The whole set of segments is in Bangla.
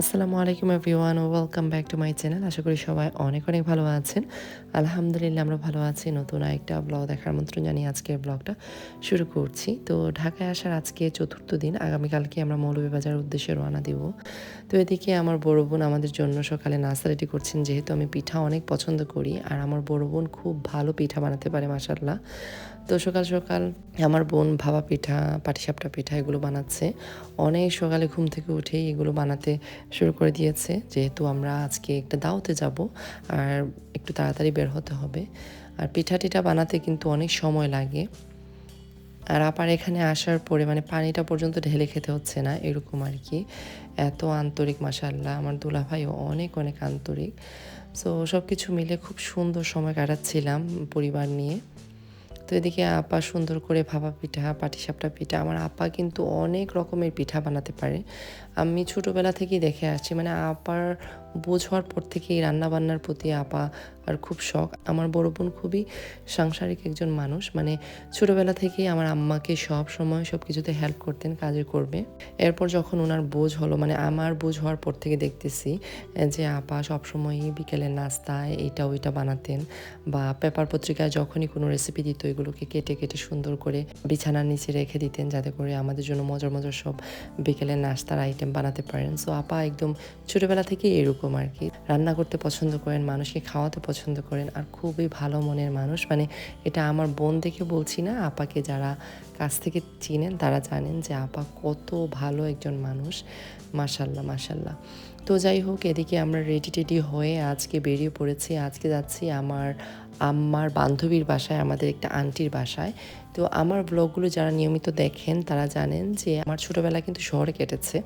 আসসালামু আলাইকুম everyone, welcome back to my channel. আশা করি সবাই অনেক অনেক ভালো আছেন। আলহামদুলিল্লাহ, আমরা ভালো আছি। নতুন একটা ব্লগ দেখার আমন্ত্রণ জানিয়ে আজকের ব্লগটা শুরু করছি। তো ঢাকায় আসার আজকে চতুর্থ দিন। আগামীকালকে আমরা মৌলভীবাজার উদ্দেশ্যে রওনা দিব। তো এদিকে আমার বড় বোন আমাদের জন্য সকালে নাস্তা রেডি করছেন। যেহেতু আমি পিঠা অনেক পছন্দ করি, আর আমার বড় বোন খুব ভালো পিঠা বানাতে পারে মাসাল্লাহ তো সকাল সকাল আমার বোন ভাবা পিঠা, পাটিসাপটা পিঠা এগুলো বানাচ্ছে। অনেক সকালে ঘুম থেকে উঠেই এগুলো বানাতে শুরু করে দিয়েছে। যেহেতু আমরা আজকে একটা দাওতে যাব, আর একটু তাড়াতাড়ি বের হতে হবে। আর পিঠা টিঠা বানাতে কিন্তু অনেক সময় লাগে। আর আপার এখানে আসার পরে মানে পানিটা পর্যন্ত ঢেলে খেতে হচ্ছে না, এরকম আর কি। এত আন্তরিক মাসাল্লাহ আমার দুলাভাইও অনেক অনেক আন্তরিক। সো সব কিছু মিলে খুব সুন্দর সময় কাটাচ্ছিলাম পরিবার নিয়ে। এদিকে আপা সুন্দর করে ভাপা পিঠা, পাটিসাপটা পিঠা, আমার আপা কিন্তু অনেক রকমের পিঠা বানাতে পারে। আমি ছোটোবেলা থেকেই দেখে আসছি মানে আপার বোঝ হওয়ার পর থেকেই রান্নাবান্নার প্রতি আপা আর খুব শখ। আমার বড় বোন খুবই সাংসারিক একজন মানুষ। মানে ছোটোবেলা থেকেই আমার আম্মাকে সব সময় সব কিছুতে হেল্প করতেন, কাজে করবে। এরপর যখন ওনার বোঝ হলো মানে আমার বোঝ হওয়ার পর থেকে দেখতেছি যে আপা সবসময়ই বিকেলের নাস্তায় এইটা ওইটা বানাতেন বা পেপার পত্রিকায় যখনই কোনো রেসিপি দিত এগুলোকে কেটে কেটে সুন্দর করে বিছানার নিচে রেখে দিতেন যাতে করে আমাদের জন্য মজার মজার সব বিকেলের নাস্তার আইটেম বানাতে পারেন। সো আপা একদম ছোটোবেলা থেকেই এরকম আর কি। রান্না করতে পছন্দ করেন, মানুষকে খাওয়াতে পছন্দ করেন আর খুবই ভালো মনের মানুষ। মানে এটা আমার বোন দেখে বলছি না, আপাকে যারা কাছ থেকে চিনেন তারা জানেন যে আপা কত ভালো একজন মানুষ। মাসাল্লাহ মাসাল্লাহ তো যাই হোক, এদিকে আমরা রেডি টেডি হয়ে আজকে বেরিয়ে পড়েছি। আজকে যাচ্ছি আমার আম্মার বান্ধবীর বাসায়, আমাদের একটা আন্টির বাসায়। তো আমার ব্লগগুলো যারা নিয়মিত দেখেন, তারা জানেন যে আমার ছোটোবেলা কিন্তু শহরে কেটেছে।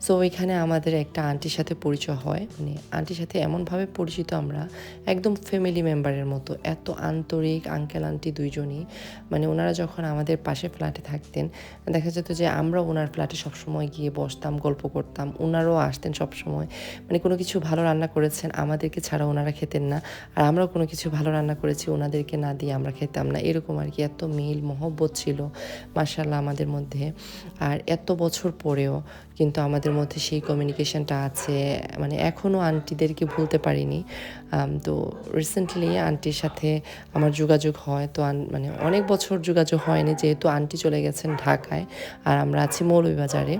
সো ওইখানে আমাদের একটা আন্টির সাথে পরিচয় হয়। মানে আন্টির সাথে এমনভাবে পরিচিত আমরা, একদম ফ্যামিলি মেম্বারের মতো। এত আন্তরিক আঙ্কেল আন্টি দুইজনই। মানে ওনারা যখন আমাদের পাশে ফ্ল্যাটে থাকতেন, দেখা যেত যে আমরা ওনার ফ্ল্যাটে সবসময় গিয়ে বসতাম, গল্প করতাম। ওনারাও আসতেন সবসময়। মানে কোনো কিছু ভালো রান্না করেছেন, আমাদেরকে ছাড়া ওনারা খেতেন না। আর আমরাও কোনো কিছু ভালো রান্না করেছি, ওনাদেরকে না দিয়ে আমরা খেতাম না। এরকম আর কি, এত মিল মহব্বত ছিল মার্শাল্লাহ আমাদের মধ্যে। আর এত বছর পরেও কিন্তু আমাদের মধ্যে সেই কমিউনিকেশনটা আছে। মানে এখনও আন্টিদেরকে ভুলতে পারিনি। তো রিসেন্টলি আন্টির সাথে আমার যোগাযোগ হয়। তো মানে অনেক বছর যোগাযোগ হয়নি যেহেতু আন্টি চলে গেছেন ঢাকায়। আর আমরা আছি মৌলভীবাজারে।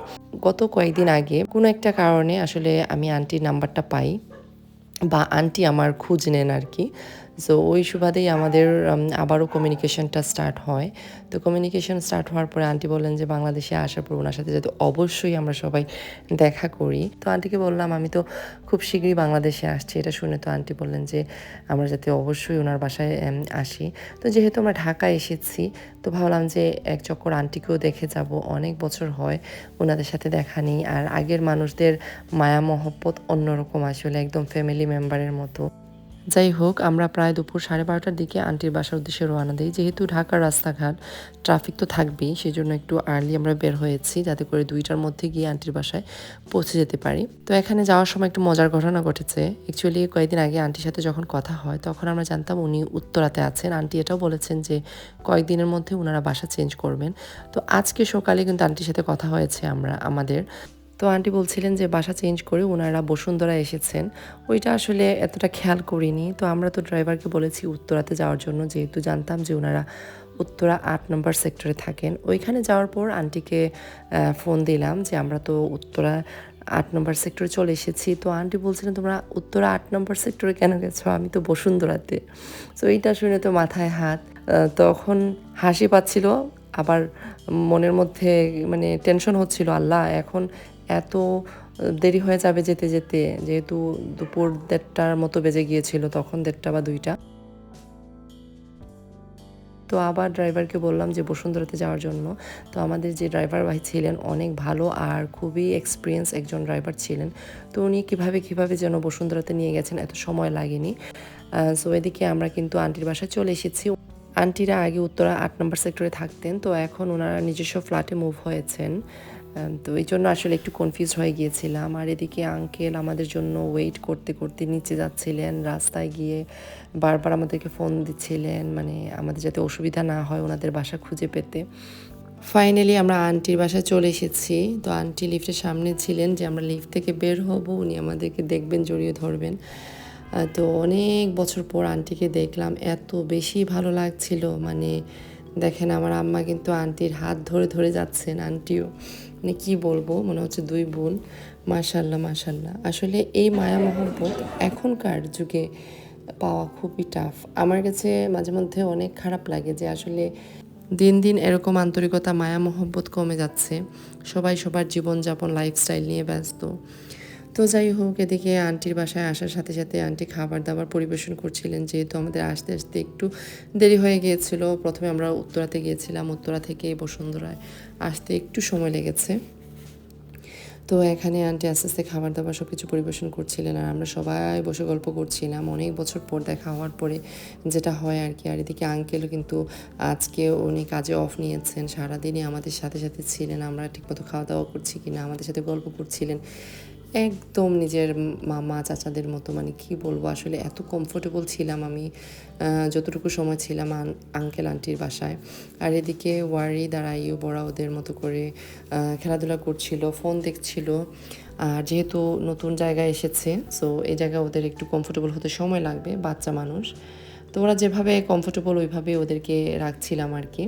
গত কয়েকদিন আগে কোনো একটা কারণে আসলে আমি আন্টির নাম্বারটা পাই বা আন্টি আমার খুঁজ নেন আর কি। সো ওই সুবাদেই আমাদের আবারও কমিউনিকেশনটা স্টার্ট হয়। তো কমিউনিকেশন স্টার্ট হওয়ার পরে আন্টি বললেন যে, বাংলাদেশে আসার পর ওনার সাথে যাতে অবশ্যই আমরা সবাই দেখা করি। তো আন্টিকে বললাম, আমি তো খুব শীঘ্রই বাংলাদেশে আসছি। এটা শুনে তো আন্টি বললেন যে, আমরা যাতে অবশ্যই ওনার বাসায় আসি। তো যেহেতু আমরা ঢাকায় এসেছি, তো ভাবলাম যে, এক চক্কর আন্টিকেও দেখে যাব। অনেক বছর হয় ওনাদের সাথে দেখা নেই। আর আগের মানুষদের মায়া মহব্বত অন্যরকম আসলে, একদম ফ্যামিলি মেম্বারের মতো। যাই হোক আমরা প্রায় দুপুর সাড়ে বারোটার দিকে আন্টির বাসার উদ্দেশ্যে রওনা দিই। যেহেতু ঢাকার রাস্তাঘাট, ট্রাফিক তো থাকবেই সেই জন্য একটু আর্লি আমরা বের হয়েছি যাতে করে দুইটার মধ্যে গিয়ে আন্টির বাসায় পৌঁছে যেতে পারি। তো এখানে যাওয়ার সময় একটু মজার ঘটনা ঘটেছে। অ্যাকচুয়ালি কয়েকদিন আগে আন্টির সাথে যখন কথা হয়, তখন আমরা জানতাম উনি উত্তরাতে আছেন। আন্টি এটাও বলেছেন যে কয়েকদিনের মধ্যে ওনারা বাসা চেঞ্জ করবেন। তো আজকে সকালে কিন্তু আন্টির সাথে কথা হয়েছে আমরা, আমাদের। তো আন্টি বলছিলেন যে বাসা চেঞ্জ করে ওনারা বসুন্ধরা এসেছেন। ওইটা আসলে এতটা খেয়াল করিনি। তো আমরা তো ড্রাইভারকে বলেছি উত্তরাতে যাওয়ার জন্য, যেহেতু জানতাম যে ওনারা উত্তরা আট নম্বর সেক্টরে থাকেন। ওইখানে যাওয়ার পর আন্টিকে ফোন দিলাম যে আমরা তো উত্তরা আট নম্বর সেক্টরে চলে এসেছি। তো আন্টি বলছিলেন, তোমরা উত্তরা আট নম্বর সেক্টরে কেন গেছো? আমি তো বসুন্ধরাতে। তো এইটা শুনে তো মাথায় হাত। তখন হাসি পাচ্ছিল, আবার মনের মধ্যে মানে টেনশন হচ্ছিল, আল্লাহ, এখন এত দেরি হয়ে যাবে যেতে যেতে, যেহেতু দুপুর দেড়টার মতো বেজে গিয়েছিল, তখন দেড়টা বা দুইটা। তো আবার ড্রাইভারকে বললাম যে বসুন্ধরাতে যাওয়ার জন্য। তো আমাদের যে ড্রাইভার ভাই ছিলেন, অনেক ভালো আর খুবই এক্সপিরিয়েন্স একজন ড্রাইভার ছিলেন। তো উনি কীভাবে কীভাবে যেন বসুন্ধরাতে নিয়ে গেছেন, এত সময় লাগেনি। সো এদিকে আমরা কিন্তু আন্টির বাসায় চলে এসেছি। আন্টিরা আগে উত্তরা আট নম্বর সেক্টরে থাকতেন, তো এখন ওনারা নিজস্ব ফ্ল্যাটে মুভ হয়েছেন। তো এই জন্য আসলে একটু কনফিউজ হয়ে গিয়েছিলাম। আর এদিকে আঙ্কেল আমাদের জন্য ওয়েট করতে করতে নিচে যাচ্ছিলেন, রাস্তায় গিয়ে বারবার আমাদেরকে ফোন দিচ্ছিলেন মানে আমাদের যাতে অসুবিধা না হয় ওনাদের বাসা খুঁজে পেতে। ফাইনালি আমরা আন্টির বাসায় চলে এসেছি। তো আন্টি লিফটের সামনে ছিলেন যে আমরা লিফট থেকে বের হব, উনি আমাদেরকে দেখবেন, জড়িয়ে ধরবেন। তো অনেক বছর পর আন্টিকে দেখলাম, এত বেশি ভালো লাগছিল। মানে দেখেন আমার আম্মা কিন্তু আন্টির হাত ধরে ধরে যাচ্ছেন আন্টিও মানে কি বলব? মনে হচ্ছে দুই বোন। মাশাল্লাহ মাশাল্লাহ আসলে এই মায়া মহব্বত এখনকার যুগে পাওয়া খুবই টাফ আমার কাছে মাঝে মধ্যে অনেক খারাপ লাগে যে আসলে দিন দিন এরকম আন্তরিকতা, মায়া মহব্বত কমে যাচ্ছে। সবাই সবার জীবনযাপন লাইফস্টাইল নিয়ে ব্যস্ত। তো যাই হোক, এদিকে আন্টির বাসায় আসার সাথে সাথে আন্টি খাবার দাবার পরিবেশন করছিলেন, যেহেতু আমাদের আসতে আসতে একটু দেরি হয়ে গিয়েছিল। প্রথমে আমরা উত্তরাতে গিয়েছিলাম, উত্তরা থেকে বসুন্ধরায় আসতে একটু সময় লেগেছে। তো এখানে আন্টি আস্তে আস্তে খাবার দাবার সব কিছু পরিবেশন করছিলেন আর আমরা সবাই বসে গল্প করছিলাম। অনেক বছর পর দেখা হওয়ার পরে যেটা হয় আর কি, আর এদিকে আঙ্কেলও কিন্তু আজকে উনি কাজে অফ নিয়েছেন, সারাদিনই আমাদের সাথে সাথে ছিলেন, আমরা ঠিকমতো খাওয়া দাওয়া করছি কিনা, আমাদের সাথে গল্প করছিলেন। একদম নিজের মামা, চাচাদের মতো মানে কি বলব, আসলে এত কমফোর্টেবল ছিলাম আমি যতটুকু সময় ছিলাম আঙ্কেল আন্টির বাসায়। আর এদিকে ওয়ারি দাঁড়াইও, বড়া ওদের মতো করে খেলাধুলা করছিল ফোন দেখছিল। আর যেহেতু নতুন জায়গায় এসেছে সো এই জায়গায় ওদের একটু কমফোর্টেবল হতে সময় লাগবে, বাচ্চা মানুষ। তো ওরা যেভাবে কমফোর্টেবল ওইভাবে ওদেরকে রাখছিলাম আর কি।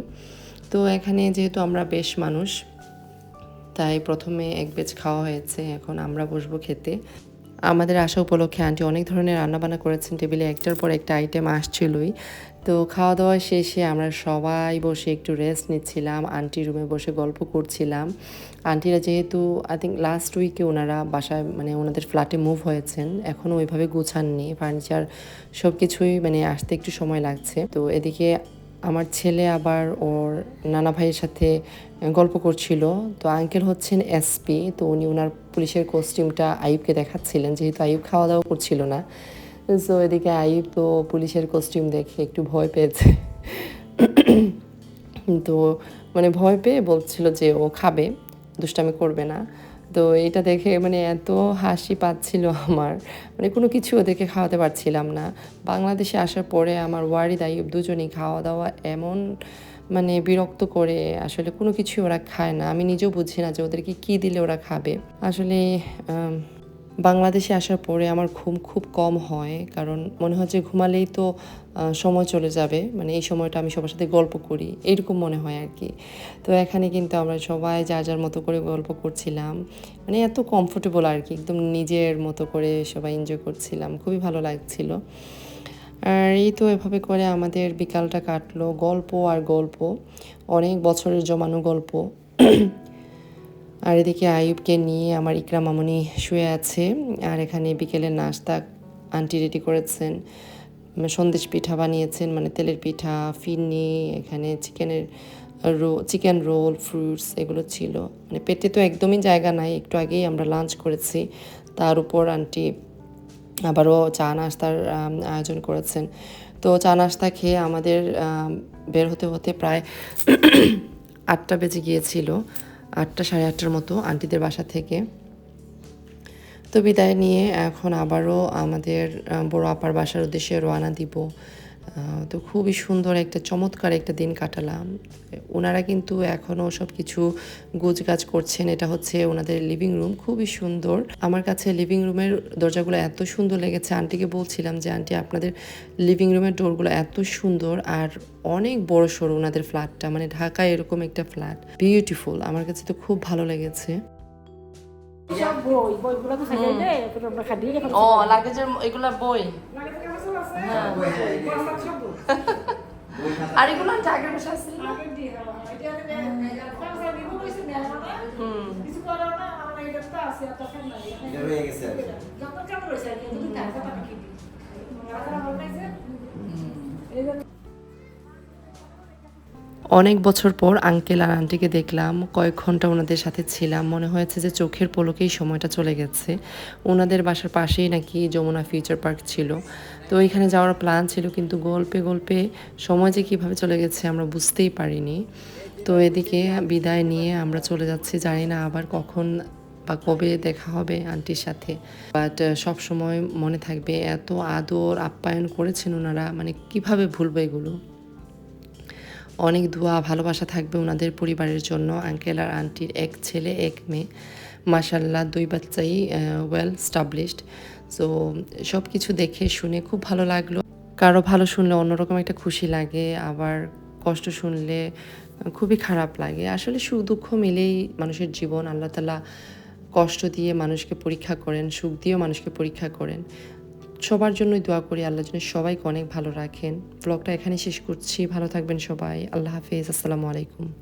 তো এখানে যেহেতু আমরা বেশ মানুষ তাই প্রথমে এক বেচ খাওয়া হয়েছে, এখন আমরা বসবো খেতে। আমাদের আসা উপলক্ষে আন্টি অনেক ধরনের রান্নাবান্না করেছেন টেবিলে একটার পর একটা আইটেম আসছিলই। তো খাওয়া দাওয়া শেষে আমরা সবাই বসে একটু রেস্ট নিচ্ছিলাম আন্টি রুমে বসে গল্প করছিলাম। আন্টিরা যেহেতু আই থিঙ্ক লাস্ট উইকে ওনারা বাসায় মানে ওনাদের ফ্ল্যাটে মুভ হয়েছেন, এখনও ওইভাবে গুছাননি। ফার্নিচার সব কিছুই মানে আসতে একটু সময় লাগছে। তো এদিকে আমার ছেলে আবার ওর নানা ভাইয়ের সাথে গল্প করছিল। তো আঙ্কেল হচ্ছেন এসপি তো উনি ওনার পুলিশের কস্টিউমটা আইবকে দেখাচ্ছিলেন, যেহেতু আইব খাওয়া দাওয়া করছিল না। সো এদিকে আইব তো পুলিশের কস্টিউম দেখে একটু ভয় পেয়েছে। তো মানে ভয় পেয়ে বলছিল যে ও খাবে, দুষ্টামি করবে না। তো এটা দেখে মানে এত হাসি পাচ্ছিল আমার। মানে কোনো কিছু ওদেরকে খাওয়াতে পারছিলাম না। বাংলাদেশে আসার পরে আমার ওয়ারি আইব দুজনেই খাওয়া দাওয়া এমন মানে বিরক্ত করে আসলে কোনো কিছু ওরা খায় না। আমি নিজেও বুঝি না যে ওদেরকে কী দিলে ওরা খাবে। আসলে বাংলাদেশে আসার পরে আমার ঘুম খুব কম হয়, কারণ মনে হয় যে ঘুমালেই তো সময় চলে যাবে। মানে এই সময়টা আমি সবার সাথে গল্প করি, এরকম মনে হয় আর কি। তো এখানে কিন্তু আমরা সবাই যার যার মতো করে গল্প করছিলাম। মানে এত কমফোর্টেবল আর কি, একদম নিজের মতো করে সবাই এনজয় করছিলাম, খুবই ভালো লাগছিল। আর এই তো এভাবে করে আমাদের বিকালটা কাটলো, গল্প আর গল্প, অনেক বছরের জমানো গল্প। আর এদিকে আয়ুবকে নিয়ে আমার ইকরা মামনি শুয়ে আছে, আর এখানে বিকেলের নাস্তা আন্টি রেডি করেছেন সন্দেশ পিঠা বানিয়েছেন মানে তেলের পিঠা, ফিরনি, এখানে চিকেনের রো, চিকেন রোল, ফ্রুটস এগুলো ছিল। মানে পেটে তো একদমই জায়গা নাই, একটু আগেই আমরা লাঞ্চ করেছি। তার উপর আন্টি আবারও চা নাস্তার আয়োজন করেছেন। তো চা নাস্তা খেয়ে আমাদের বের হতে হতে প্রায় আটটা বেজে গিয়েছিল। আটটা, সাড়ে আটটার মতো আন্টিদের বাসা থেকে। তো বিদায় নিয়ে এখন আবারও আমাদের বড় আপার বাসার উদ্দেশ্যে রওনা দিব। তো খুবই সুন্দর একটা চমৎকার একটা দিন কাটালাম। ওনারা কিন্তু এখনও সব কিছু গোছগাছ করছেন। এটা হচ্ছে ওনাদের লিভিং রুম খুবই সুন্দর। আমার কাছে লিভিং রুমের দরজাগুলো এত সুন্দর লেগেছে। আন্টিকে বলছিলাম যে আন্টি আপনাদের লিভিং রুমের ডোরগুলো এত সুন্দর আর অনেক বড় সড়ো ওনাদের ফ্ল্যাটটা মানে ঢাকায় এরকম একটা ফ্ল্যাট বিউটিফুল আমার কাছে তো খুব ভালো লেগেছে। ও লাগেজের এগুলা বই। আমার সব বই আর এগুলো আগের বসে আছে আগে অনেক বছর পর আঙ্কেল আর আন্টিকে দেখলাম, কয়েক ঘণ্টা ওনাদের সাথে ছিলাম। মনে হয়েছে যে চোখের পলকেই সময়টা চলে গেছে। ওনাদের বাসার পাশেই নাকি যমুনা ফিউচার পার্ক ছিল। তো ওইখানে যাওয়ার প্ল্যান ছিল, কিন্তু গল্পে গল্পে সময় যে কীভাবে চলে গেছে আমরা বুঝতেই পারিনি। তো এদিকে বিদায় নিয়ে আমরা চলে যাচ্ছি। জানি না আবার কখন বা কবে দেখা হবে আন্টির সাথে। বাট সব সময় মনে থাকবে এত আদর, আপ্যায়ন করেছেন ওনারা। মানে কীভাবে ভুলবে এগুলো? অনেক দোয়া, ভালোবাসা থাকবে ওনাদের পরিবারের জন্য। আঙ্কেল আর আন্টির এক ছেলে, এক মেয়ে। মাসাল্লাহ দুই বাচ্চাই ওয়েল স্টাবলিশড সো সব কিছু দেখে শুনে খুব ভালো লাগল। কারও ভালো শুনলে অন্যরকম একটা খুশি লাগে, আবার কষ্ট শুনলে খুবই খারাপ লাগে। আসলে সুখ দুঃখ মিলেই মানুষের জীবন। আল্লাহ তালা কষ্ট দিয়ে মানুষকে পরীক্ষা করেন, সুখ দিয়েও মানুষকে পরীক্ষা করেন। সবার জন্যই দোয়া করি আল্লাহ জন্য সবাইকে অনেক ভালো রাখেন। ব্লগটা এখানে শেষ করছি। ভালো থাকবেন সবাই। আল্লাহ হাফিজ। আসসালামু আলাইকুম।